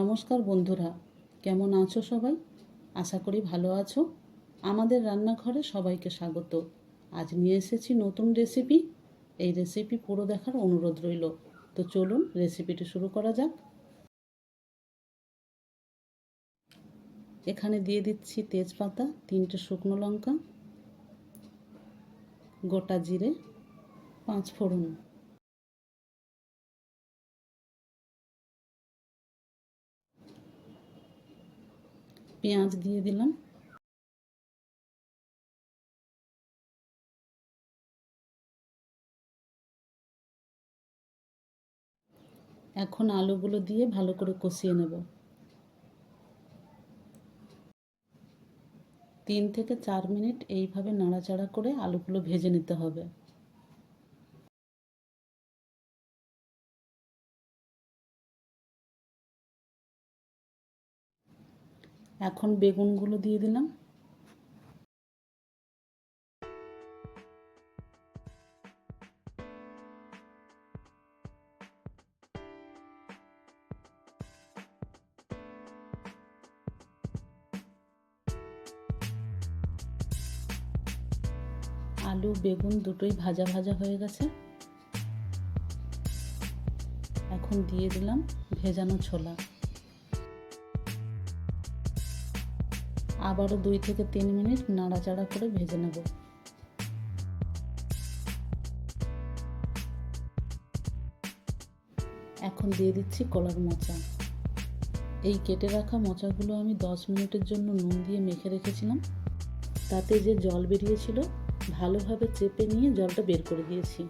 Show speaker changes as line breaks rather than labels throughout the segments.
নমস্কার বন্ধুরা, কেমন আছো সবাই? আশা করি ভালো আছো। আমাদের রান্নাঘরে সবাইকে স্বাগত। আজ নিয়ে এসেছি নতুন রেসিপি। এই রেসিপি পুরো দেখার অনুরোধ রইল। তো চলুন রেসিপিটি শুরু করা যাক। এখানে দিয়ে দিচ্ছি তেজপাতা, তিনটে শুকনো লঙ্কা, গোটা জিরে, পাঁচ ফোড়ন। পেঁয়াজ দিয়ে দিলাম। এখন আলুগুলো দিয়ে ভালো করে কষিয়ে নেব। তিন থেকে চার মিনিট এইভাবে নাড়াচাড়া করে আলুগুলো ভেজে নিতে হবে। এখন বেগুনগুলো দিয়ে দিলাম। আলু, বেগুন দুটোই ভাজা ভাজা হয়ে গেছে। এখন দিয়ে দিলাম ভেজানো ছোলা। আবারও দুই থেকে তিন মিনিট নাড়াচাড়া করে ভেজে নেব। এখন দিয়ে দিচ্ছি কলার মোচা। এই কেটে রাখা মোচাগুলো আমি দশ মিনিটের জন্য নুন দিয়ে মেখে রেখেছিলাম। তাতে যে জল বেরিয়েছিল, ভালোভাবে চেপে নিয়ে জলটা বের করে দিয়েছি।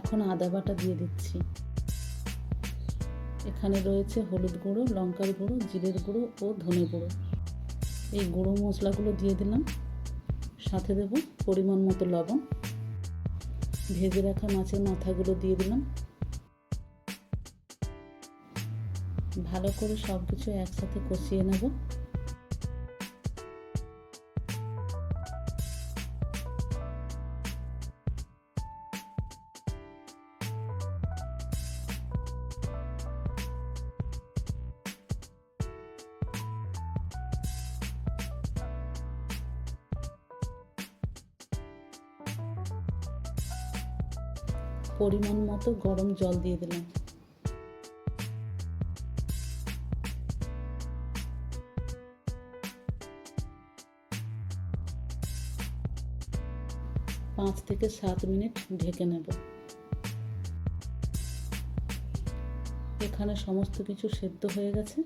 এখন আদা বাটা দিয়ে দিচ্ছি। এখানে রয়েছে হলুদ গুঁড়ো, লঙ্কার গুঁড়ো, জিরের গুঁড়ো ও ধনে গুঁড়ো। এই গুঁড়ো মশলাগুলো দিয়ে দিলাম। সাথে দেব পরিমাণ মতো লবণ। ভেজে রাখা মাছের মাথাগুলো দিয়ে দিলাম। ভালো করে সব কিছু একসাথে কষিয়ে নেব। পরিমাণ মতো গরম জল দিয়ে দিলাম। পাঁচ থেকে সাত মিনিট ঢেকে নেব। এখানে সমস্ত কিছু সেদ্ধ হয়ে গেছে।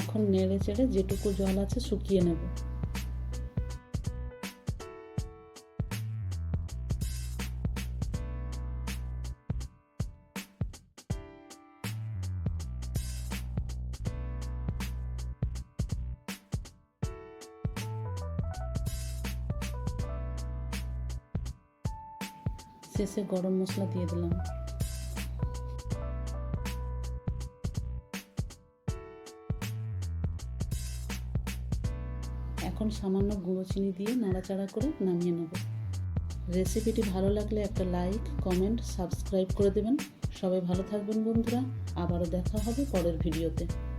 এখন নেড়ে চেড়ে যেটুকু জল আছে শুকিয়ে নেব। শেষে গরম মশলা দিয়ে দিলাম। এখন সামান্য গুঁড়ো চিনি দিয়ে নাড়াচাড়া করে নামিয়ে নেব। রেসিপিটি ভালো লাগলে একটা লাইক, কমেন্ট, সাবস্ক্রাইব করে দেবেন। সবাই ভালো থাকবেন বন্ধুরা। আবারও দেখা হবে পরের ভিডিওতে।